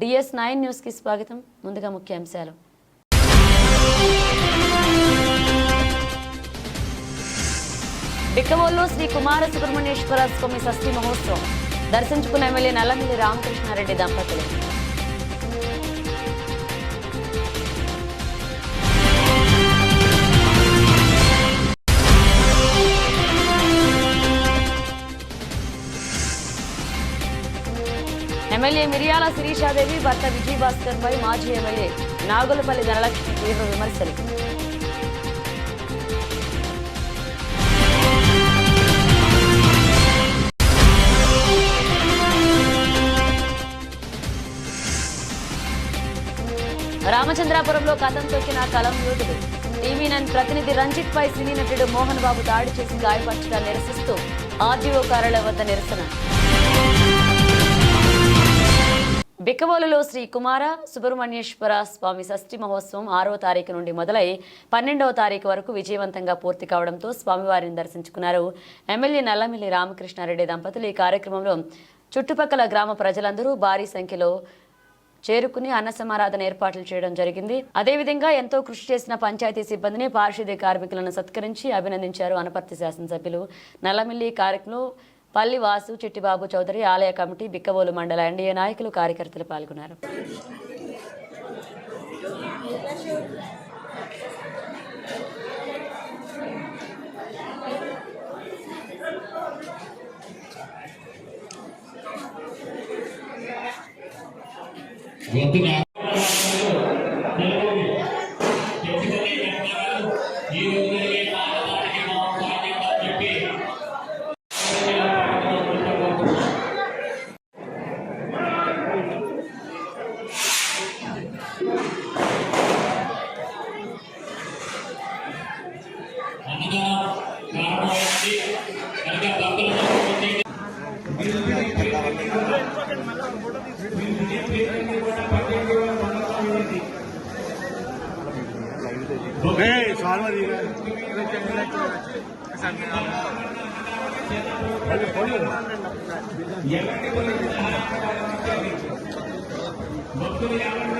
DS nine న్యూస్కి స్వాగతం. ముందుగా ముఖ్యాంశాలు. బిక్కవోల్లో శ్రీ కుమార సుబ్రహ్మణ్యేశ్వర స్వామి షష్ఠి మహోత్సవం. దర్శించుకున్న ఎమ్మెల్యే నల్లమిల్లి రామకృష్ణారెడ్డి దంపతులు. ఎమ్మెల్యే మిరియాల శిరీషాదేవి భర్త విజయభాస్కర్ పై మాజీ ఎమ్మెల్యే నాగులపల్లి ధనలక్ష్మి తీవ్ర విమర్శలు. రామచంద్రాపురంలో కథం తొక్కిన కలం యోధుడు టీవీ నైన్ ప్రతినిధి రంజిత్ పై సినీ నటుడు మోహన్ బాబు దాడి చేసి గాయపరచడం నిరసిస్తూ ఆర్డీఓ కార్యాలయం వద్ద నిరసన. బిక్కవోలులో శ్రీ కుమార సుబ్రహ్మణ్యేశ్వర స్వామి షష్ఠి మహోత్సవం ఆరవ తారీఖు నుండి మొదలై పన్నెండవ తారీఖు వరకు విజయవంతంగా పూర్తి కావడంతో స్వామివారిని దర్శించుకున్నారు. ఎమ్మెల్యే నల్లమిల్లి రామకృష్ణారెడ్డి దంపతులు ఈ కార్యక్రమంలో చుట్టుపక్కల గ్రామ ప్రజలందరూ భారీ సంఖ్యలో చేరుకుని అన్న సమారాధన ఏర్పాట్లు చేయడం జరిగింది. అదేవిధంగా ఎంతో కృషి చేసిన పంచాయతీ సిబ్బందిని పారిశుద్ధ్య కార్మికులను సత్కరించి అభినందించారు. అనపర్తి శాసనసభ్యులు నల్లమిల్లి కార్యక్రమం పల్లి వాసు చిట్టిబాబు చౌదరి ఆలయ కమిటీ బిక్కవోలు మండల ఎన్డీఏ నాయకులు కార్యకర్తలు పాల్గొన్నారు.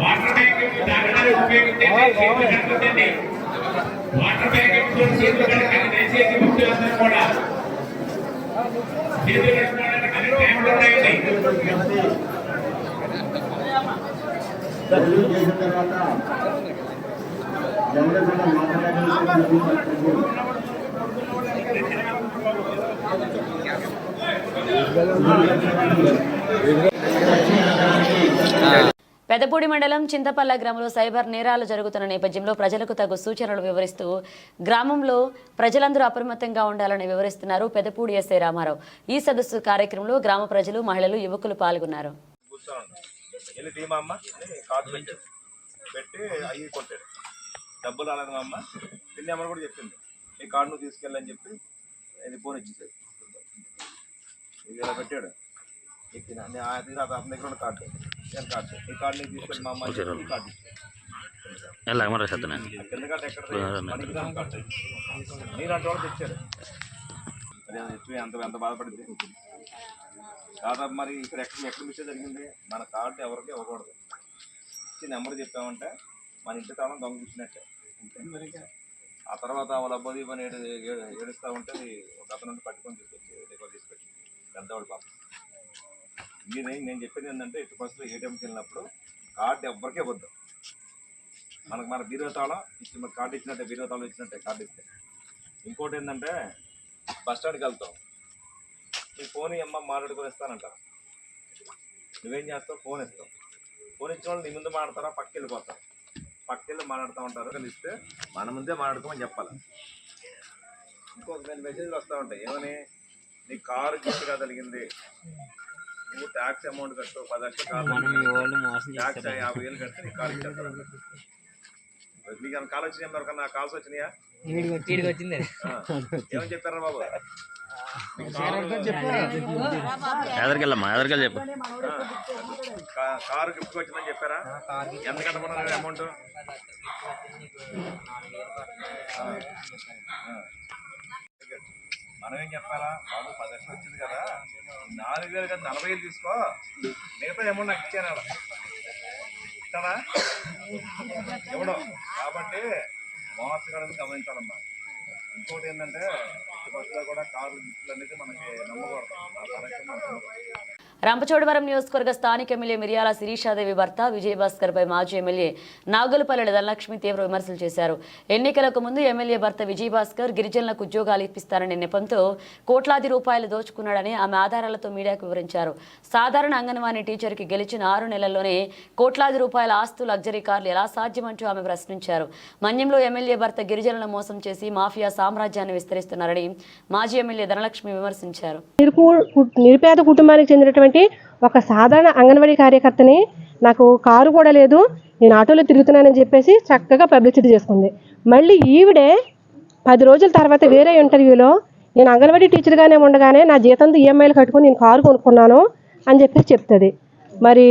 వాటర్ ట్యాంక్ తాగడానికి ఉపయోగించండి చేతులు కడుక్కోండి వాటర్ ప్యాకెట్తో చేతులు కడకండి దయచేసి భక్తులందరూ కూడా చేతులు కడుక్కోవడానికి అన్ని ట్యాంకులు ఉన్నాయండి చేసిన తర్వాత ఎవరికైనా మాట్లాడాలి పెదపూడి మండలం చింతపల్ల గ్రామంలో సైబర్ నేరాలు జరుగుతున్న నేపథ్యంలో ప్రజలకు తగు సూచనలు వివరిస్తూ గ్రామంలో ప్రజలందరూ అప్రమత్తంగా ఉండాలని వివరిస్తున్నారు పెదపూడి ఎస్ఐ రామారావు. ఈ సదస్సు కార్యక్రమంలో గ్రామ ప్రజలు మహిళలు యువకులు పాల్గొన్నారు. డబ్బులు అలాగమ్మ పిల్లి అమ్మ. కూడా చెప్పింది. ఈ కార్డు నువ్వు తీసుకెళ్ళని చెప్పి ఇది ఫోన్ ఇచ్చేసాడు పెట్టాడు? ఎక్కిన. దగ్గర ఉన్న కార్డు. నేను కార్డు. ఈ కార్డు తీసుకొని మా తెచ్చాడు ఎంత దాదాపు మరి ఇక్కడ ఎక్కడ ఎక్కడ మిస్టేక్ జరిగింది? మన కార్డు ఎవరికి ఇవ్వకూడదు. ఇచ్చి నెంబర్ చెప్పామంటే మన ఇంటి తాళం దొంగ ఇచ్చినట్టే ఆ తర్వాత వాళ్ళ అబ్బాయి పని ఏడు ఏడుస్తూ ఉంటే ఒక అతను పట్టుకొని తీసుకొచ్చి పెద్దవాడు పాపం. మీరు నేను చెప్పేది ఏంటంటే ఇటు బస్సులో ఏటీఎంకి వెళ్ళినప్పుడు కార్డు ఎవ్వరికే వద్దు మనకు మన బీరోతాళం ఇచ్చి మన కార్డు ఇచ్చినట్టే బీరో తాళం ఇచ్చినట్టే కార్డు ఇస్తే. ఇంకోటి ఏంటంటే బస్ స్టాండ్కి వెళ్తాం. నీ ఫోన్ అమ్మ మాట్లాడుకొని ఇస్తానంటారు నువ్వేం చేస్తావు? ఫోన్ ఇస్తావు ఫోన్ ఇచ్చిన వాళ్ళు నీ ముందు మాట్లాడతారా? పక్కకి వెళ్ళిపోతారు పక్కకి వెళ్ళి మాట్లాడుతూ ఉంటారు. కానీ ఇస్తే మన ముందే మాట్లాడుకోమని చెప్పాలి. ఇంకొక రెండు మెసేజ్లు వస్తూ ఉంటాయి. ఏమని? నీ కారు గిఫ్ట్గా కలిగింది నువ్వు ట్యాక్స్ అమౌంట్ కట్టు పది లక్షలు కాదు ట్యాక్స్ యాభై వేలు కడితే నీ కారు ఇచ్చేస్తారు నీకు ఏమైనా కాల్ వచ్చినాయి ఎవరికన్నా కాల్స్ వచ్చినాయా. ఏమని చెప్పారా? బాబు ఎదరికెళ్ళమ్మా ఎదరికెళ్ళి చెప్పు. కారు గిఫ్ట్ వచ్చిందని చెప్పారా? ఎంత కట్టమన్నారు అమౌంట్? మనం ఏం చెప్పాలా? బాబు పది లక్షలు వచ్చింది కదా. నాలుగు వేలు కదా నలభై వేలు తీసుకో. మిగతా అమౌంట్ నాకు ఇచ్చాను ఇస్తానా ఇవ్వడం కాబట్టి మోసగాడని గమనించాలమ్మా. ఇంకోటి ఏంటంటే బస్సులో కూడా కార్లు గిఫ్ట్లు అనేది మనకి నమ్మకూడదు. రంపచోడవరం నియోజకవర్గ స్థానిక ఎమ్మెల్యే మిర్యాల శిరీషాదేవి భర్త విజయభాస్కర్ పై మాజీ ఎమ్మెల్యే నాగులపల్లెల ధనలక్ష్మి తీవ్ర విమర్శలు చేశారు. ఎన్నికలకు ముందు ఎమ్మెల్యే భర్త విజయభాస్కర్ గిరిజనులకు ఉద్యోగాలు ఇప్పిస్తారనే నెపంతో కోట్లాది రూపాయలు దోచుకున్నాడని ఆమె ఆధారాలతో మీడియాకు వివరించారు. సాధారణ అంగన్వాడీ టీచర్కి గెలిచిన ఆరు నెలల్లోనే కోట్లాది రూపాయల ఆస్తు లగ్జరీ కార్లు ఎలా సాధ్యమంటూ ఆమె ప్రశ్నించారు. మన్యంలో ఎమ్మెల్యే భర్త గిరిజనులను మోసం చేసి మాఫియా సామ్రాజ్యాన్ని విస్తరిస్తున్నారని మాజీ ఎమ్మెల్యే ధనలక్ష్మి విమర్శించారు. నిరుపేద కుటుంబానికి చెందినటువంటి ఒక సాధారణ అంగన్వాడీ కార్యకర్తని నాకు కారు కూడా లేదు నేను ఆటోలో తిరుగుతున్నానని చెప్పేసి చక్కగా పబ్లిసిటీ చేసుకుంది. మళ్ళీ ఈవిడే పది రోజుల తర్వాత వేరే ఇంటర్వ్యూలో నేను అంగన్వాడీ టీచర్గానే ఉండగానే నా జీతంతో ఈఎంఐలు కట్టుకొని నేను కారు కొనుక్కున్నాను అని చెప్పేసి చెప్తుంది. మరి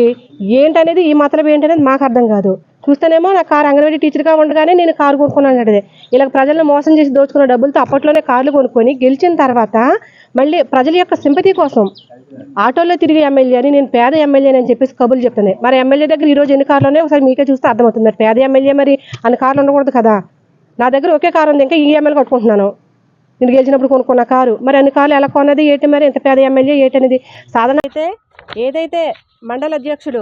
ఏంటనేది ఈ మాత్రం ఏంటనేది మాకు అర్థం కాదు. చూస్తేనేమో నా కారు అంగన్వాడీ టీచర్గా ఉండగానే నేను కారు కొనుక్కున్నాను అంటే ఇలా ప్రజలను మోసం చేసి దోచుకున్న డబ్బులతో అప్పట్లోనే కార్లు కొనుక్కొని గెలిచిన తర్వాత మళ్ళీ ప్రజల యొక్క సింపతి కోసం ఆటోలో తిరిగే ఎమ్మెల్యే అని నేను పేద ఎమ్మెల్యే అని చెప్పేసి కబుర్లు చెప్తున్నాయి. మరి ఎమ్మెల్యే దగ్గర ఈ రోజు ఎన్ని కార్లు ఒకసారి మీకే చూస్తే అర్థమవుతుంది. మరి పేద ఎమ్మెల్యే మరి అన్ని కార్లు ఉండకూడదు కదా? నా దగ్గర ఒకే కారు ఉంది ఇంకా ఈ ఎమ్మెల్యే కట్టుకుంటున్నాను. నేను గెలిచినప్పుడు కొనుక్కున్న కారు. మరి అన్ని కార్లు ఎలా కొన్నది ఏంటి మరి ఇంత పేద ఎమ్మెల్యే ఏంటనేది సాధన అయితే ఏదైతే మండల అధ్యక్షుడు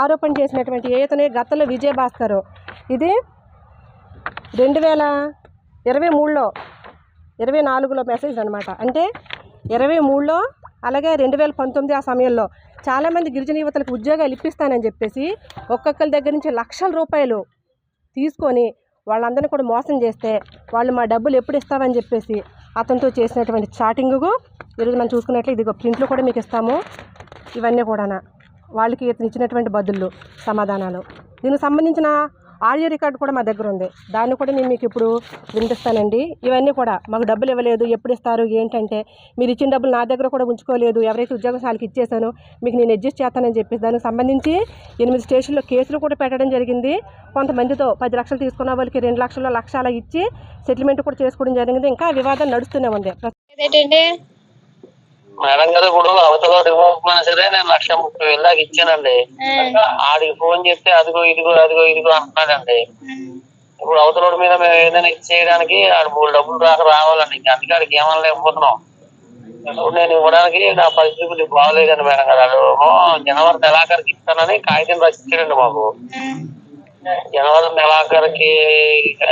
ఆరోపణ చేసినటువంటి ఏతనే గతంలో విజయభాస్కర్ ఇది రెండు వేల ఇరవై మూడులో ఇరవై నాలుగులో మెసేజ్ అనమాట. అంటే ఇరవై మూడులో అలాగే రెండు వేల పంతొమ్మిది ఆ సమయంలో చాలామంది గిరిజన యువతలకు ఉద్యోగాలు ఇప్పిస్తానని చెప్పేసి ఒక్కొక్కరి దగ్గర నుంచి లక్షల రూపాయలు తీసుకొని వాళ్ళందరినీ కూడా మోసం చేస్తే వాళ్ళు మా డబ్బులు ఎప్పుడు ఇస్తామని చెప్పేసి అతనితో చేసినటువంటి చాటింగు ఈరోజు మనం చూసుకున్నట్లు ఇదిగో ప్రింట్లు కూడా మీకు ఇస్తాము. ఇవన్నీ కూడా వాళ్ళకి ఇతను ఇచ్చినటువంటి బదులు సమాధానాలు. దీనికి సంబంధించిన ఆడియో రికార్డు కూడా మా దగ్గర ఉంది. దాన్ని కూడా నేను మీకు ఇప్పుడు వినిపిస్తానండి. ఇవన్నీ కూడా మాకు డబ్బులు ఇవ్వలేదు. ఎప్పుడు ఇస్తారు? ఏంటంటే మీరు ఇచ్చిన డబ్బులు నా దగ్గర కూడా ఉంచుకోలేదు. ఎవరైతే ఉద్యోగశాలకి ఇచ్చేసానో మీకు నేను అడ్జస్ట్ చేస్తానని చెప్పేసి దానికి సంబంధించి ఎనిమిది స్టేషన్లో కేసులు కూడా పెట్టడం జరిగింది. కొంతమందితో పది లక్షలు తీసుకున్న వాళ్ళకి రెండు లక్షల లక్షల ఇచ్చి సెటిల్మెంట్ కూడా చేసుకోవడం జరిగింది. ఇంకా వివాదం నడుస్తూనే ఉంది. ఏంటంటే మేడం గారు ఇప్పుడు అవతల ఇవ్వకపోయినా సరే నేను లక్ష ముప్పై వేలు దాకా ఇచ్చానండి. ఆడికి ఫోన్ చేస్తే అదిగో ఇదిగో అదిగో ఇదిగో అంటున్నాడండి. ఇప్పుడు అవతల మీద మేము ఏదైనా ఇచ్చేయడానికి ఆడు మూడు డబ్బులు దాకా రావాలండి. ఇంకా అందుకే ఆడికి ఏమని లేకపోతున్నాం ఇప్పుడు నేను ఇవ్వడానికి నా పరిస్థితులు బాగలేదండి మేడం గారు. జనవరి నెలాఖరికి ఇస్తానని కాగితం రచించాడండి మాకు. జనవరి నెలాఖరికి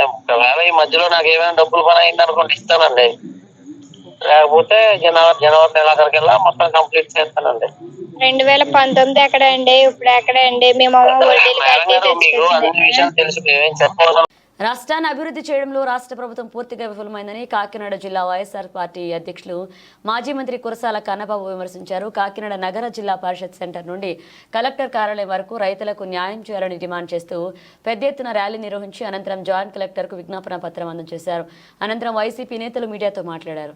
ఒకవేళ ఈ మధ్యలో నాకు ఏమైనా డబ్బులు పని అయింది అనుకోండి ఇస్తానండి. లేకపోతే జనవరి జనవరి నెలాఖరికల్లా మొత్తం కంప్లీట్ చేస్తానండి. రెండు వేల పంతొమ్మిది ఎక్కడ అండి ఇప్పుడు ఎక్కడ అండి మేము వడ్డీలు మేడం కట్టి గారు మీకు అన్ని తెచ్చుకుంటున్నాం. విషయాలు తెలుసు మేమేం చెప్పవసరం రాష్ట్రాన్ని అభివృద్ధి చేయడంలో రాష్ట్ర ప్రభుత్వం పూర్తిగా విఫలమైందని కాకినాడ జిల్లా వైఎస్ఆర్ పార్టీ అధ్యక్షులు మాజీ మంత్రి కురసాల కన్నబాబు విమర్శించారు కాకినాడ నగర జిల్లా పరిషత్ సెంటర్ నుండి కలెక్టర్ కార్యాలయం వరకు రైతులకు న్యాయం చేయాలని డిమాండ్ చేస్తూ పెద్ద ఎత్తున ర్యాలీ నిర్వహించి అనంతరం జాయింట్ కలెక్టర్కు విజ్ఞాపన పత్రం అందజేశారు అనంతరం వైసీపీ నేతలు మీడియాతో మాట్లాడారు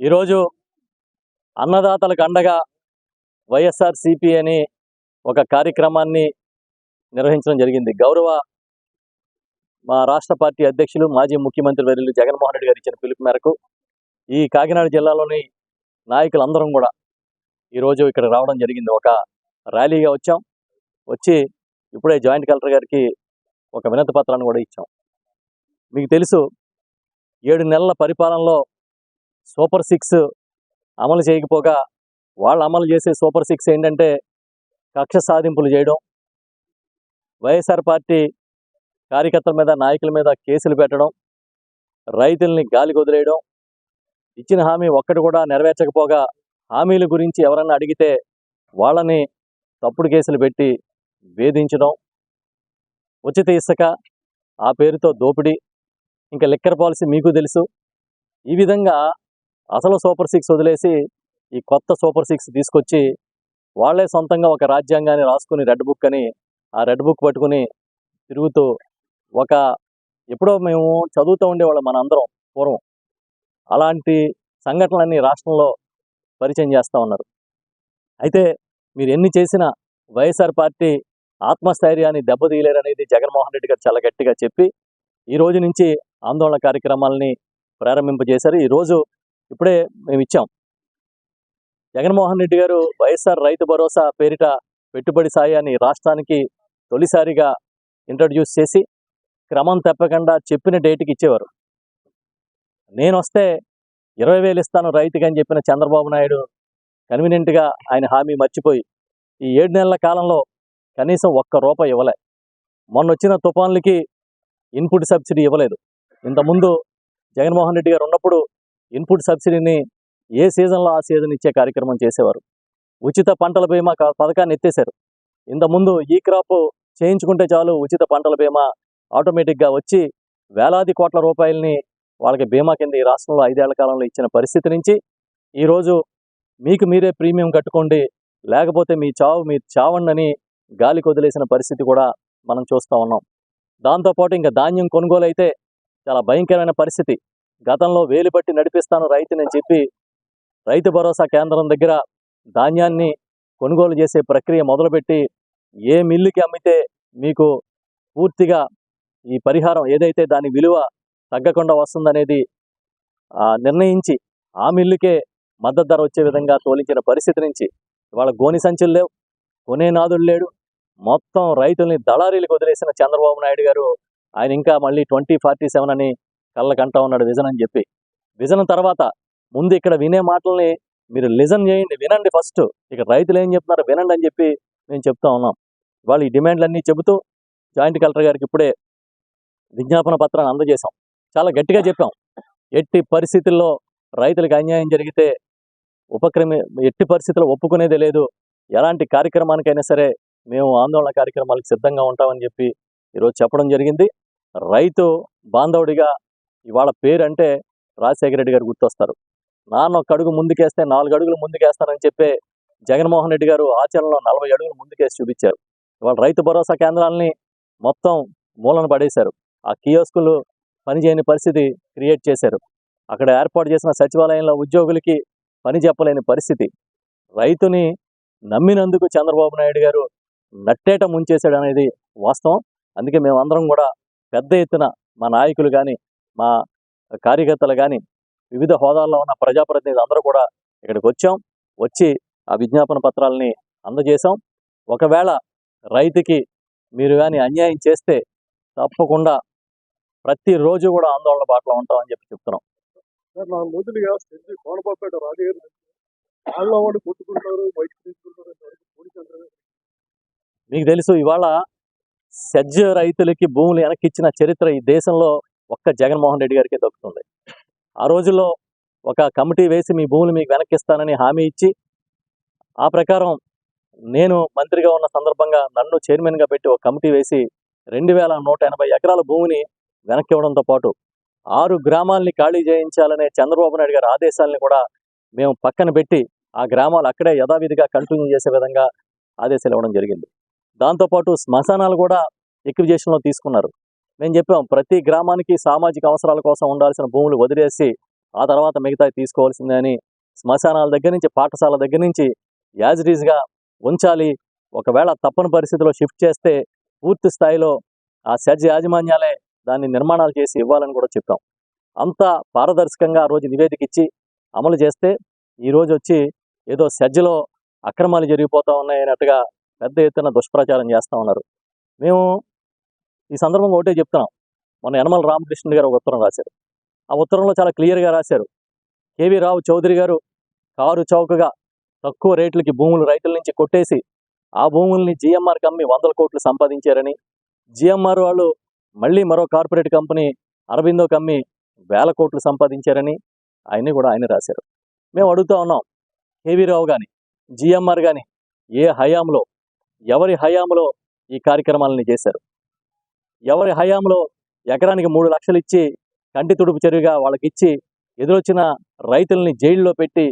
ఈరోజు అన్నదాతలకు అండగా వైఎస్ఆర్ సిపి అని ఒక కార్యక్రమాన్ని నిర్వహించడం జరిగింది. గౌరవ మా రాష్ట్ర పార్టీ అధ్యక్షులు మాజీ ముఖ్యమంత్రి వర్యులు జగన్మోహన్ రెడ్డి గారు ఇచ్చిన పిలుపు మేరకు ఈ కాకినాడ జిల్లాలోని నాయకులందరం కూడా ఈరోజు ఇక్కడ రావడం జరిగింది. ఒక ర్యాలీగా వచ్చాం. వచ్చి ఇప్పుడే జాయింట్ కలెక్టర్ గారికి ఒక వినతి పత్రాన్ని కూడా ఇచ్చాం. మీకు తెలుసు ఏడు నెలల పరిపాలనలో సూపర్ సిక్స్ అమలు చేయకపోగా వాళ్ళు అమలు చేసే సూపర్ సిక్స్ ఏంటంటే కక్ష సాధింపులు చేయడం. వైఎస్ఆర్ పార్టీ కార్యకర్తల మీద నాయకుల మీద కేసులు పెట్టడం రైతుల్ని గాలికి వదిలేయడం ఇచ్చిన హామీ ఒక్కటి కూడా నెరవేర్చకపోగా హామీల గురించి ఎవరన్నా అడిగితే వాళ్ళని తప్పుడు కేసులు పెట్టి వేధించడం. ఉచిత ఇసుక ఆ పేరుతో దోపిడీ. ఇంకా లిక్కర్ పాలసీ మీకు తెలుసు. ఈ విధంగా అసలు సూపర్ సిక్స్ వదిలేసి ఈ కొత్త సూపర్ సిక్స్ తీసుకొచ్చి వాళ్ళే సొంతంగా ఒక రాజ్యాంగాన్ని రాసుకుని రెడ్ బుక్ అని ఆ రెడ్ బుక్ పట్టుకుని తిరుగుతూ ఒక ఎప్పుడో మేము చదువుతూ ఉండేవాళ్ళం మన అందరం పూర్వం. అలాంటి సంఘటనలన్నీ రాష్ట్రంలో పరిచయం చేస్తూ ఉన్నారు. అయితే మీరు ఎన్ని చేసినా వైఎస్ఆర్ పార్టీ ఆత్మస్థైర్యాన్ని దెబ్బతీయలేరనేది జగన్మోహన్ రెడ్డి గారు చాలా గట్టిగా చెప్పి ఈ రోజు నుంచి ఆందోళన కార్యక్రమాలని ప్రారంభింపజేశారు. ఈ రోజు ఇప్పుడే మేము ఇచ్చాం జగన్మోహన్ రెడ్డి గారు వైఎస్ఆర్ రైతు భరోసా పేరిట పెట్టుబడి సాయాన్ని రాష్ట్రానికి తొలిసారిగా ఇంట్రడ్యూస్ చేసి క్రమం తప్పకుండా చెప్పిన డేట్కి ఇచ్చేవారు. నేను వస్తే ఇరవై వేలు ఇస్తాను రైతుకి అని చెప్పిన చంద్రబాబు నాయుడు కన్వీనియంట్గా ఆయన హామీ మర్చిపోయి ఈ ఏడు నెలల కాలంలో కనీసం ఒక్క రూపాయి ఇవ్వలే. మొన్న వచ్చిన తుఫాన్లకి ఇన్పుట్ సబ్సిడీ ఇవ్వలేదు. ఇంతకుముందు జగన్మోహన్ రెడ్డి గారు ఉన్నప్పుడు ఇన్పుట్ సబ్సిడీని ఏ సీజన్లో ఆ సీజన్ ఇచ్చే కార్యక్రమం చేసేవారు? ఉచిత పంటల బీమా పథకాన్ని ఎత్తేశారు. ఇంతకుముందు ఈ క్రాప్ చేయించుకుంటే చాలు ఉచిత పంటల బీమా ఆటోమేటిక్గా వచ్చి వేలాది కోట్ల రూపాయలని వాళ్ళకి బీమా కింద ఈ రాష్ట్రంలో ఐదేళ్ళ కాలంలో ఇచ్చిన పరిస్థితి నుంచి ఈరోజు మీకు మీరే ప్రీమియం కట్టుకోండి లేకపోతే మీ చావు మీ చావండని గాలికి వదిలేసిన పరిస్థితి కూడా మనం చూస్తూ ఉన్నాం. దాంతోపాటు ఇంకా ధాన్యం కొనుగోలు అయితే చాలా భయంకరమైన పరిస్థితి. గతంలో వేలు పట్టి నడిపిస్తాను రైతుని అని చెప్పి రైతు భరోసా కేంద్రం దగ్గర ధాన్యాన్ని కొనుగోలు చేసే ప్రక్రియ మొదలుపెట్టి ఏ మిల్లుకి అమ్మితే మీకు పూర్తిగా ఈ పరిహారం ఏదైతే దాని విలువ తగ్గకుండా వస్తుందనేది నిర్ణయించి ఆ మిల్లుకే మద్దతు ధర వచ్చే విధంగా తోలించిన పరిస్థితి నుంచి ఇవాళ గోని సంచులు లేవు కొనే నాదుడు లేడు. మొత్తం రైతుల్ని దళారీలకు వదిలేసిన చంద్రబాబు నాయుడు గారు ఆయన ఇంకా మళ్ళీ ట్వంటీ ఫార్టీ సెవెన్ అని కళ్ళకంటా ఉన్నాడు విజన్ అని చెప్పి. విజన్ తర్వాత ముందు ఇక్కడ వినే మాటల్ని మీరు లిజన్ చేయండి వినండి ఫస్ట్. ఇక రైతులు ఏం చెప్తున్నారు వినండి అని చెప్పి మేము చెప్తా ఉన్నాం. వాళ్ళు ఈ డిమాండ్లన్నీ చెబుతూ జాయింట్ కలెక్టర్ గారికి ఇప్పుడే విజ్ఞాపన పత్రాన్ని అందజేశాం. చాలా గట్టిగా చెప్పాం. ఎట్టి పరిస్థితుల్లో రైతులకు అన్యాయం జరిగితే ఉపక్రమి ఎట్టి పరిస్థితుల్లో ఒప్పుకునేదే లేదు. ఎలాంటి కార్యక్రమానికైనా సరే మేము ఆందోళన కార్యక్రమాలకు సిద్ధంగా ఉంటామని చెప్పి ఈరోజు చెప్పడం జరిగింది. రైతు బాంధవుడిగా ఇవాళ పేరు అంటే రాజశేఖర రెడ్డి గారు గుర్తొస్తారు. నాన్న ఒక అడుగు ముందుకేస్తే నాలుగు అడుగులు ముందుకేస్తానని చెప్పే జగన్మోహన్ రెడ్డి గారు ఆచరణలో నలభై అడుగులు ముందుకేసి చూపించారు. ఇవాళ రైతు భరోసా కేంద్రాలని మొత్తం మూలన పడేశారు. ఆ కియోస్కులు పనిచేయని పరిస్థితి క్రియేట్ చేశారు. అక్కడ ఏర్పాటు చేసిన సచివాలయంలో ఉద్యోగులకి పని చెప్పలేని పరిస్థితి. రైతుని నమ్మినందుకు చంద్రబాబు నాయుడు గారు నట్టేట ముంచేశాడు అనేది వాస్తవం. అందుకే మేమందరం కూడా పెద్ద ఎత్తున మా నాయకులు కానీ మా కార్యకర్తలు కానీ వివిధ హోదాల్లో ఉన్న ప్రజాప్రతినిధులు అందరూ కూడా ఇక్కడికి వచ్చాం. వచ్చి ఆ విజ్ఞాపన పత్రాలని అందజేశాం. ఒకవేళ రైతుకి మీరు కానీ అన్యాయం చేస్తే తప్పకుండా ప్రతిరోజు కూడా ఆందోళన బాటలో ఉంటామని చెప్పి చెప్తున్నాం. సార్ నాలుగు రోజులుగా స్టెంట్ కోనపాపేట రాజగారు వాళ్ళు వాళ్ళు కొట్టుకుంటారు బయటకు తీసుకుంటారు ఇంతవరకు పోలీసు యంత్రాంగం మీకు తెలుసు ఇవాళ సజ్జ రైతులకి భూములు వెనక్కిచ్చిన చరిత్ర ఈ దేశంలో ఒక్క జగన్మోహన్ రెడ్డి గారికి దక్కుతుంది. ఆ రోజుల్లో ఒక కమిటీ వేసి మీ భూములు మీకు వెనక్కిస్తానని హామీ ఇచ్చి ఆ ప్రకారం నేను మంత్రిగా ఉన్న సందర్భంగా నన్ను చైర్మన్గా పెట్టి ఒక కమిటీ వేసి రెండు వేల నూట ఎనభై ఎకరాల భూమిని వెనక్కి ఇవ్వడంతో పాటు ఆరు గ్రామాల్ని ఖాళీ చేయించాలనే చంద్రబాబు నాయుడు గారి ఆదేశాలని కూడా మేము పక్కన పెట్టి ఆ గ్రామాలు అక్కడే యథావిధిగా కంటిన్యూ చేసే విధంగా ఆదేశాలు ఇవ్వడం జరిగింది. దాంతోపాటు శ్మశానాలు కూడా ఎక్విజేషన్లో తీసుకున్నారు. మేము చెప్పాం ప్రతి గ్రామానికి సామాజిక అవసరాల కోసం ఉండాల్సిన భూములు వదిలేసి ఆ తర్వాత మిగతా తీసుకోవాల్సిందే అని శ్మశానాల దగ్గర నుంచి పాఠశాల దగ్గర నుంచి యాజ్ ఉంచాలి. ఒకవేళ తప్పని పరిస్థితిలో షిఫ్ట్ చేస్తే పూర్తి స్థాయిలో ఆ సెజ్ యాజమాన్యాలే దాన్ని నిర్మాణాలు చేసి ఇవ్వాలని కూడా చెప్పాం. అంతా పారదర్శకంగా ఆ రోజు నివేదిక ఇచ్చి అమలు చేస్తే ఈరోజు వచ్చి ఏదో సజ్జలో అక్రమాలు జరిగిపోతూ ఉన్నాయి అన్నట్టుగా పెద్ద ఎత్తున దుష్ప్రచారం చేస్తూ ఉన్నారు. మేము ఈ సందర్భంగా ఒకటే చెప్తున్నాం. మొన్న యనమల రామకృష్ణ గారు ఒక ఉత్తరం రాశారు. ఆ ఉత్తరంలో చాలా క్లియర్గా రాశారు. కేవీ రావు చౌదరి గారు కారు చౌకగా తక్కువ రేట్లకి భూములు రైతుల నుంచి కొట్టేసి ఆ భూముల్ని జిఎంఆర్ కమ్మి వందల కోట్లు సంపాదించారని జిఎంఆర్ వాళ్ళు మళ్ళీ మరో కార్పొరేట్ కంపెనీ అరబిందో కమ్మి వేల కోట్లు సంపాదించారని ఆయన్ని కూడా ఆయన రాశారు. మేము అడుగుతా ఉన్నాం కేవీ రావు కానీ జిఎంఆర్ కానీ ఏ హయాంలో ఎవరి హయాంలో ఈ కార్యక్రమాలని చేశారు? ఎవరి హయాంలో ఎకరానికి మూడు లక్షలు ఇచ్చి కంటి తుడుపు చెరువుగా వాళ్ళకి ఇచ్చి ఎదురొచ్చిన రైతుల్ని జైల్లో పెట్టి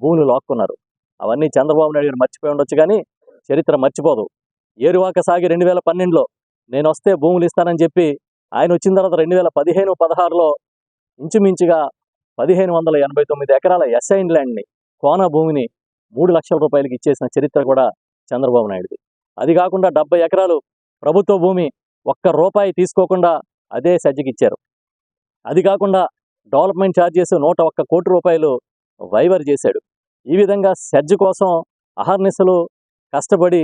భూములు లాక్కున్నారు. అవన్నీ చంద్రబాబు నాయుడు గారు మర్చిపోయి ఉండొచ్చు కానీ చరిత్ర మర్చిపోదు. ఏరువాక సాగి రెండు వేల పన్నెండులో నేను వస్తే భూములు ఇస్తానని చెప్పి ఆయన వచ్చిన తర్వాత రెండు వేల పదిహేను పదహారులో ఇంచుమించుగా పదిహేను వందల ఎనభై తొమ్మిది ఎకరాల ఎస్ఐన్ ల్యాండ్ని కోన భూమిని మూడు లక్షల రూపాయలకి ఇచ్చేసిన చరిత్ర కూడా చంద్రబాబు నాయుడుది. అది కాకుండా డెబ్బై ఎకరాలు ప్రభుత్వ భూమి ఒక్క రూపాయి తీసుకోకుండా అదే సజ్జకి ఇచ్చారు. అది కాకుండా డెవలప్మెంట్ ఛార్జెస్ నూట ఒక్క కోటి రూపాయలు వైవర్ చేశాడు. ఈ విధంగా సజ్జ కోసం అహర్నిశలు కష్టపడి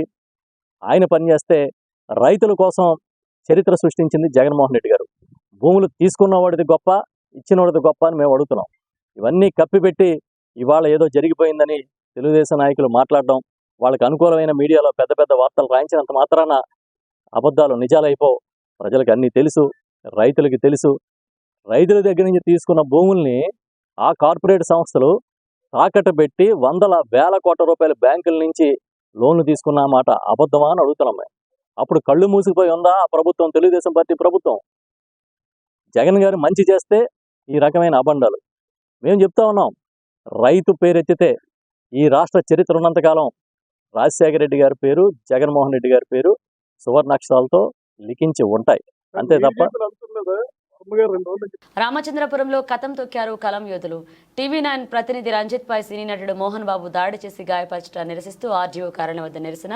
ఆయన పనిచేస్తే రైతుల కోసం చరిత్ర సృష్టించింది జగన్మోహన్ రెడ్డి గారు. భూములు తీసుకున్నవాడిది గొప్ప ఇచ్చినవాడిది గొప్ప అని మేము అడుగుతున్నాం. ఇవన్నీ కప్పిపెట్టి ఇవాళ ఏదో జరిగిపోయిందని తెలుగుదేశం నాయకులు మాట్లాడడం వాళ్ళకి అనుకూలమైన మీడియాలో పెద్ద పెద్ద వార్తలు రాయించినంత మాత్రాన అబద్ధాలు నిజాలైపో ప్రజలకు అన్నీ తెలుసు రైతులకి తెలుసు. రైతుల దగ్గర నుంచి తీసుకున్న భూముల్ని ఆ కార్పొరేట్ సంస్థలు తాకట్టు పెట్టి వందల వేల కోట్ల రూపాయల బ్యాంకుల నుంచి లోన్లు తీసుకున్న మాట అబద్ధమా అని అడుగుతున్నాం మేము. అప్పుడు కళ్ళు మూసుకుపోయి ఉందా ఆ ప్రభుత్వం తెలుగుదేశం పార్టీ ప్రభుత్వం? జగన్ గారు మంచి చేస్తే ఈ రకమైన అబండాలు. మేము చెప్తా ఉన్నాం రైతు పేరెత్తితే ఈ రాష్ట్ర చరిత్ర ఉన్నంతకాలం రాజశేఖర రెడ్డి గారి పేరు జగన్మోహన్ రెడ్డి గారి పేరు సువర్ణాక్షరాలతో లిఖించి ఉంటాయి. అంతే తప్ప రామచంద్రపురంలో కథం తొక్కారు కలం యోధులు. టీవీ నైన్ ప్రతినిధి రంజిత్ పై సినీ నటుడు మోహన్ బాబు దాడి చేసి గాయపరచడం నిరసిస్తూ ఆర్జీఓ కార్యాలయం వద్ద నిరసన.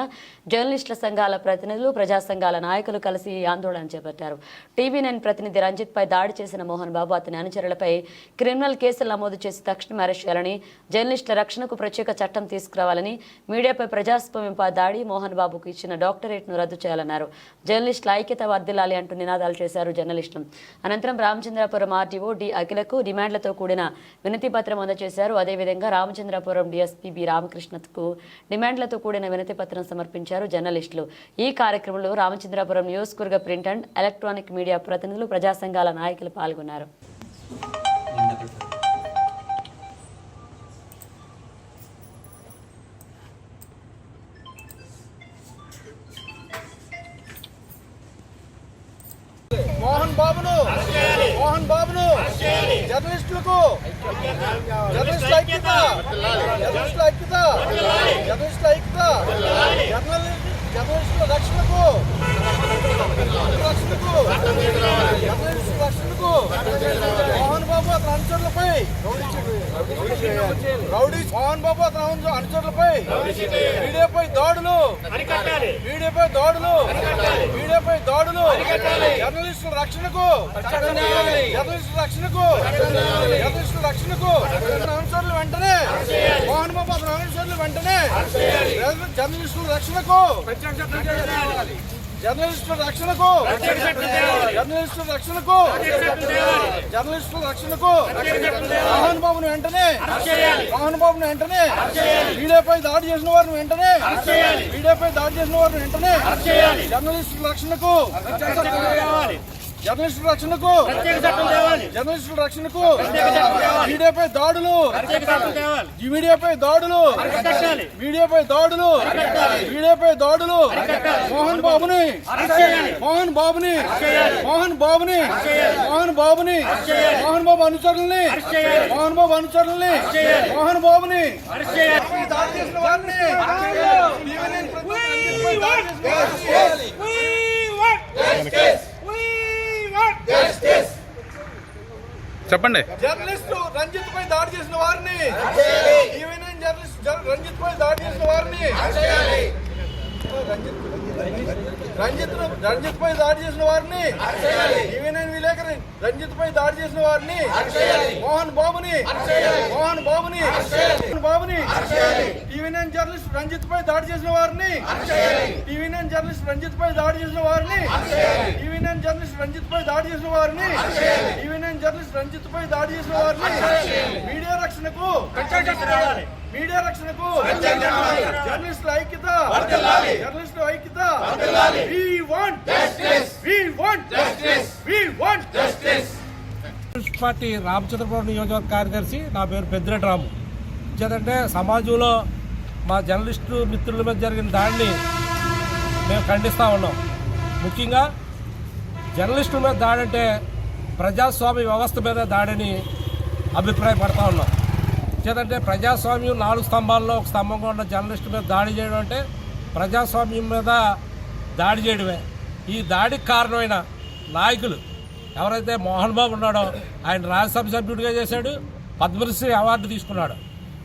జర్నలిస్టుల సంఘాల ప్రతినిధులు ప్రజా సంఘాల నాయకులు కలిసి ఆందోళన చేపట్టారు. టీవీ నైన్ ప్రతినిధి రంజిత్ పై దాడి చేసిన మోహన్ బాబు అతని అనుచరులపై క్రిమినల్ కేసులు నమోదు చేసి తక్షణం అరెస్ట్ చేయాలని జర్నలిస్టుల రక్షణకు ప్రత్యేక చట్టం తీసుకురావాలని మీడియాపై ప్రజాస్వామ్యంపై దాడి మోహన్ బాబుకు ఇచ్చిన డాక్టరేట్ను రద్దు చేయాలన్నారు. జర్నలిస్టుల ఐక్యత వర్దిల్లాలి అంటూ నినాదాలు చేశారు జర్నలిస్టులు. అనంతరం రామచంద్రపురం ఆర్టీఓ డి అఖిలకు డిమాండ్లతో కూడిన వినతి పత్రం అందజేశారు. అదేవిధంగా రామచంద్రపురం డిఎస్పీ బి రామకృష్ణకు డిమాండ్లతో కూడిన వినతి పత్రం సమర్పించారు జర్నలిస్టులు. ఈ కార్యక్రమంలో రామచంద్రపురం నియోజకవర్గ ప్రింట్ అండ్ ఎలక్ట్రానిక్ మీడియా ప్రతినిధులు ప్రజా సంఘాల నాయకులు పాల్గొన్నారు. జర్నలిస్టులకు జర్నలిస్టుల ఐక్యత జర్నలిస్టుల ఐక్యత జర్నలిస్టుల ఐక్యత జర్నలిస్ట్ జర్నలిస్టుల రక్షణకు. రక్షణకు. జర్నలిస్టుల రక్షణకు. మోహన్ బాబు అతని అనుచరులపై. రౌడీ మోహన్ బాబు అతని అను- అనుచరులపై. మీడియాపై దాడులు. మీడియాపై దాడులు. మీడియాపై దాడులు. జర్నలిస్టుల రక్షణకు. జర్నలిస్టుల రక్షణకు. జర్నలిస్టుల రక్షణకు. అనుసరులు వెంటనే. మోహన్ బాబు అతని అనుసరులు వెంటనే. జర్నలిస్టుల రక్షణకు. జర్నలిస్టుల రక్షణకు జర్నలిస్టుల రక్షణకు జర్నలిస్టుల రక్షణకు మోహన్ బాబును వెంటనే మోహన్ బాబును వెంటనే వీడియోపై దాడి చేసిన వారిని వెంటనే వీడియోపై దాడి చేసిన వారిని వెంటనే జర్నలిస్టుల రక్షణకు జర్నలిస్టుల రక్షణకు జర్నలిస్టుల రక్షణకు మీడియాపై దాడులు మీడియాపై దాడులు మీడియాపై దాడులు మీడియాపై దాడులు. మోహన్ బాబుని మోహన్ బాబుని మోహన్ బాబుని మోహన్ బాబుని మోహన్ బాబు అనుచరుల్ని మోహన్ బాబు అనుచరుల్ని మోహన్ బాబుని. చేసిన వారిని చెప్పండి. జర్నలిస్టు రంజిత్ పై దాడి చేసిన వారిని. ఈవెన్ జర్నలిస్ట్ జర్- రంజిత్ పై దాడి చేసిన వారిని. రంజిత్ రంజిత్ రంజిత్ పై దాడి చేసిన వారిని. ఈవెన్ విలేకరి రంజిత్ పై దాడి చేసిన వారిని. మోహన్ బాబుని. మోహన్ బాబుని. మోహన్ బాబుని. టీవీ నైన్ జర్నలిస్ట్ రంజిత్ పై దాడి చేసిన వారిని. టీవీ నైన్ జర్నలిస్ట్ రంజిత్ పై దాడి చేసిన వారిని. టీవీ నైన్ జర్నలిస్ట్ రంజిత్ పై దాడి చేసిన వారిని. టీవీ నైన్ జర్నలిస్ట్ రంజిత్ పై దాడి చేసిన వారిని. మీడియా రక్షణకు మీడియా రక్షణకు జర్నలిస్టుల ఐక్యత జర్నలిస్టుల ఐక్యత. want justice. Communist party Ramachandrapuram నియోజకవర్గ కార్యదర్శి నా పేరు పెద్దిరెడ్డి రాము. చేతంటే సమాజంలో మా జర్నలిస్టు మిత్రుల మీద జరిగిన దాడిని మేము ఖండిస్తూ ఉన్నాం. ముఖ్యంగా జర్నలిస్టుల మీద దాడి అంటే ప్రజాస్వామ్య వ్యవస్థ మీద దాడిని అభిప్రాయపడతా ఉన్నాం. చేతంటే ప్రజాస్వామ్యం నాలుగు స్తంభాల్లో ఒక స్తంభంగా ఉన్న జర్నలిస్టు మీద దాడి చేయడం అంటే ప్రజాస్వామ్యం మీద దాడి చేయడమే. ఈ దాడికి కారణమైన నాయకులు ఎవరైతే మోహన్ బాబు ఉన్నాడో ఆయన రాజ్యసభ సభ్యుడిగా చేశాడు పద్మశ్రీ అవార్డు తీసుకున్నాడు.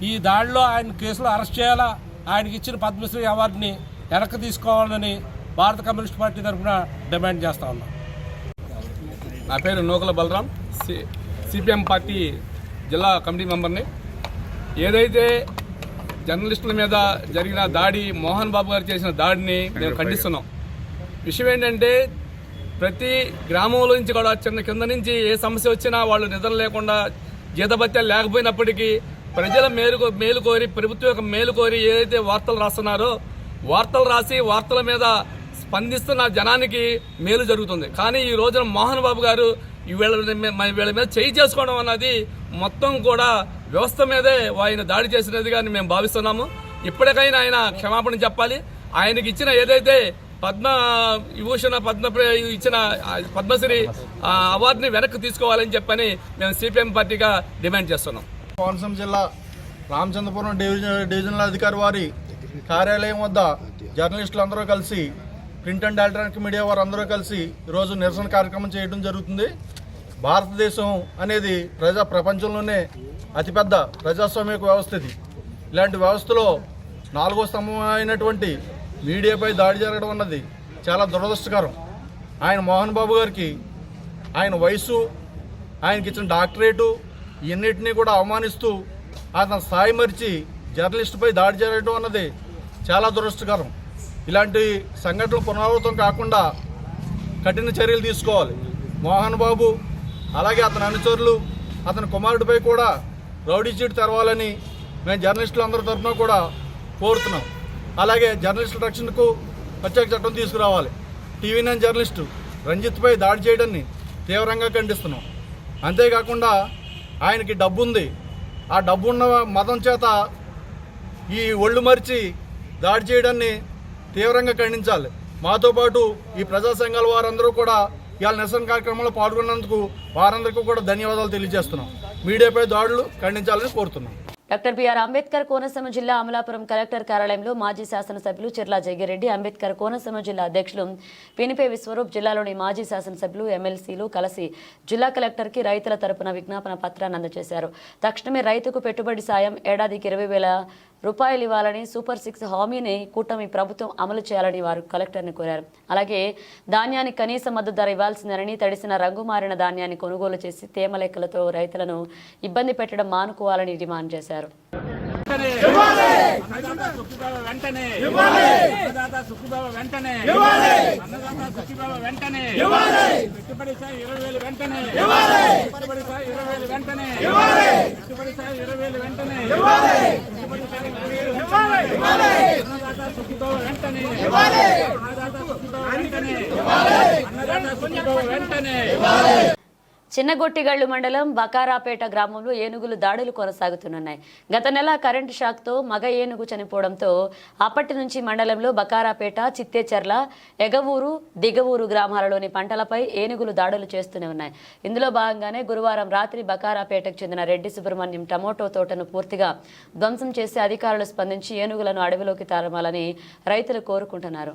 ఈ దాడిలో ఆయన కేసులో అరెస్ట్ చేయాలా? ఆయనకి ఇచ్చిన పద్మశ్రీ అవార్డుని వెనక్కి తీసుకోవాలని భారత కమ్యూనిస్ట్ పార్టీ తరఫున డిమాండ్ చేస్తా ఉన్నాం. నా పేరు Nookala Balaram. C CPM party జిల్లా కమిటీ మెంబర్ని. ఏదైతే జర్నలిస్టుల మీద జరిగిన దాడి మోహన్ బాబు గారు చేసిన దాడిని మేము ఖండిస్తున్నాం. విషయం ఏంటంటే ప్రతి గ్రామంలో నుంచి కూడా చిన్న కింద నుంచి ఏ సమస్య వచ్చినా వాళ్ళు నిద్ర లేకుండా జీతభత్యాలు లేకపోయినప్పటికీ ప్రజల మేలు మేలు కోరి ప్రభుత్వం యొక్క మేలు కోరి ఏదైతే వార్తలు రాస్తున్నారో వార్తలు రాసి వార్తల మీద స్పందిస్తున్న జనానికి మేలు జరుగుతుంది. కానీ ఈ రోజున మోహన్ బాబు గారు వీళ్ళ వీళ్ళ మీద చేయి చేసుకోవడం అన్నది మొత్తం కూడా వ్యవస్థ మీదే ఆయన దాడి చేసినదిగా మేము భావిస్తున్నాము. ఇప్పటికైనా ఆయన క్షమాపణ చెప్పాలి. ఆయనకి ఇచ్చిన ఏదైతే పద్మ విభూషణ పద్మ ఇచ్చిన పద్మశ్రీ ఆ, అవార్డుని వెనక్కి తీసుకోవాలని చెప్పని మేము సిపిఎం పార్టీగా డిమాండ్ చేస్తున్నాం. కోనసీమ జిల్లా రామచంద్రపురం డివిజన్ డివిజనల్ అధికారి వారి కార్యాలయం వద్ద జర్నలిస్టులు అందరూ కలిసి ప్రింట్ అండ్ ఎలక్ట్రానిక్ మీడియా వారు అందరూ కలిసి ఈరోజు నిరసన కార్యక్రమం చేయడం జరుగుతుంది. భారతదేశం అనేది ప్రజా ప్రపంచంలోనే అతిపెద్ద ప్రజాస్వామ్య వ్యవస్థ ఇది. ఇలాంటి వ్యవస్థలో నాలుగో స్తంభం అయినటువంటి మీడియాపై దాడి జరగడం అన్నది చాలా దురదృష్టకరం. ఆయన మోహన్ బాబు గారికి ఆయన వయసు ఆయనకి ఇచ్చిన డాక్టరేటు ఇన్నిటినీ కూడా అవమానిస్తూ అతని స్థాయి మరిచి జర్నలిస్టుపై దాడి జరగడం అన్నది చాలా దురదృష్టకరం. ఇలాంటి సంఘటనలు పునరావృతం కాకుండా కఠిన చర్యలు తీసుకోవాలి. మోహన్ బాబు అలాగే అతని అనుచరులు అతని కుమారుడిపై కూడా రౌడీ చీట్ తెరవాలని మేము జర్నలిస్టులు అందరి తరఫున కూడా కోరుతున్నాం. అలాగే జర్నలిస్టుల రక్షణకు ప్రత్యేక చట్టం తీసుకురావాలి. టీవీ నైన్ జర్నలిస్టు రంజిత్పై దాడి చేయడాన్ని తీవ్రంగా ఖండిస్తున్నాం. అంతేకాకుండా ఆయనకి డబ్బు ఉంది ఆ డబ్బున్న మతం చేత ఈ ఒళ్ళు మరిచి దాడి చేయడాన్ని తీవ్రంగా ఖండించాలి. మాతో పాటు ఈ ప్రజా సంఘాల వారందరూ కూడా ఇవాళ నిరసన కార్యక్రమంలో పాల్గొన్నందుకు వారందరికీ కూడా ధన్యవాదాలు తెలియజేస్తున్నాం. మీడియాపై దాడులు ఖండించాలని కోరుతున్నాం. డాక్టర్ బిఆర్ అంబేద్కర్ కోనసీమ జిల్లా అమలాపురం కలెక్టర్ కార్యాలయంలో మాజీ శాసనసభ్యులు చిర్లా జగ్గిరెడ్డి అంబేద్కర్ కోనసీమ జిల్లా అధ్యక్షులు పినిపే విశ్వరూప్ జిల్లాలోని మాజీ శాసనసభ్యులు ఎమ్మెల్సీలు కలిసి జిల్లా కలెక్టర్కి రైతుల తరపున విజ్ఞాపన పత్రాన్ని అందజేశారు. తక్షణమే రైతుకు పెట్టుబడి సాయం ఏడాదికి ఇరవై వేల రూపాయలు ఇవ్వాలని సూపర్ సిక్స్ హామీని కూటమి ప్రభుత్వం అమలు చేయాలని వారు కలెక్టర్ను కోరారు. అలాగే ధాన్యానికి కనీస మద్దతు ధర ఇవ్వాల్సిందని తడిసిన రంగు మారిన ధాన్యాన్ని కొనుగోలు చేసి తేమ లెక్కలతో రైతులను ఇబ్బంది పెట్టడం మానుకోవాలని డిమాండ్ చేశారు. అన్నదాత వెంటనే అన్నదాత సుఖీభావ వెంటనే అన్నదాత సుఖీభావ వెంటనే పెట్టుబడి సాయి ఇరవై వేలు వెంటనే పెట్టుబడి సాయి ఇరవై వేలు వెంటనే పెట్టుబడి సాయి ఇరవై వేలు వెంటనే పెట్టుబడి సాయి ఇరవై వేలు వెంటనే అన్నదాత సుఖీభావ వెంటనే అన్నదాత సుఖీభావ వెంటనే అన్నదాత సుఖీభావ వెంటనే చిన్నగొట్టిగళ్ళు మండలం బకారాపేట గ్రామంలో ఏనుగులు దాడులు కొనసాగుతున్నాయి గత నెల కరెంటు షాక్తో మగ ఏనుగు చనిపోవడంతో అప్పటి నుంచి మండలంలో బకారాపేట చిత్తేచెర్ల ఎగవూరు దిగవూరు గ్రామాలలోని పంటలపై ఏనుగులు దాడులు చేస్తూనే ఉన్నాయి. ఇందులో భాగంగానే గురువారం రాత్రి బకారాపేటకు చెందిన రెడ్డి సుబ్రహ్మణ్యం టమోటో తోటను పూర్తిగా ధ్వంసం చేసి అధికారులు స్పందించి ఏనుగులను అడవిలోకి తరమాలని రైతులు కోరుకుంటున్నారు.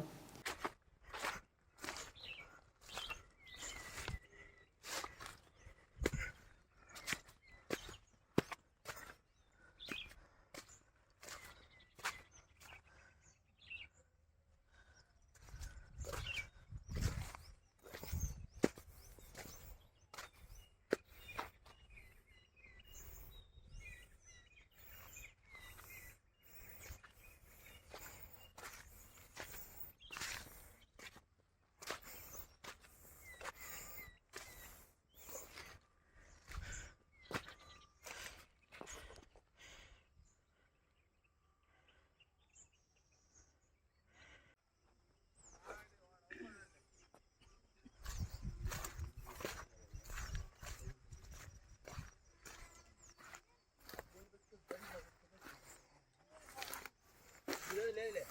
ഇല്ല ഇല്ലേ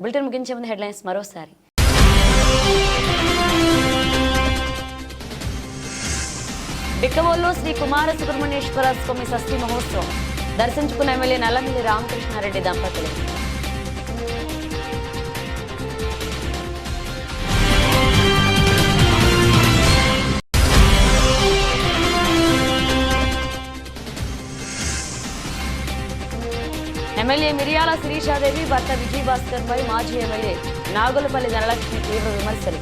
బులెటిన్ ముగించే ముందు హెడ్లైన్స్ మరోసారి. బిక్కవోల్లో శ్రీ కుమార సుబ్రహ్మణ్యేశ్వర స్వామి షష్ఠి మహోత్సవం. దర్శించుకున్న ఎమ్మెల్యే నల్లమిల్లి రామకృష్ణారెడ్డి దంపతులు. ఎమ్మెల్యే మిరియాల శిరీషాదేవి భర్త విజయభాస్కర్ పై మాజీ ఎమ్మెల్యే నాగులపల్లి ధనలక్ష్మి తీవ్ర విమర్శలు.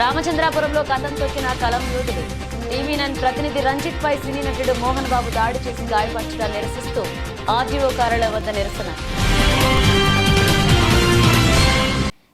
రామచంద్రాపురంలో కథం తొక్కిన కలం యోధుడు టీవీ నన్ ప్రతినిధి రంజిత్ పై సినీ నటుడు మోహన్ బాబు దాడి చేసి గాయపరచడం నిరసిస్తూ ఆర్డీఓ కార్యాలయం వద్ద నిరసన.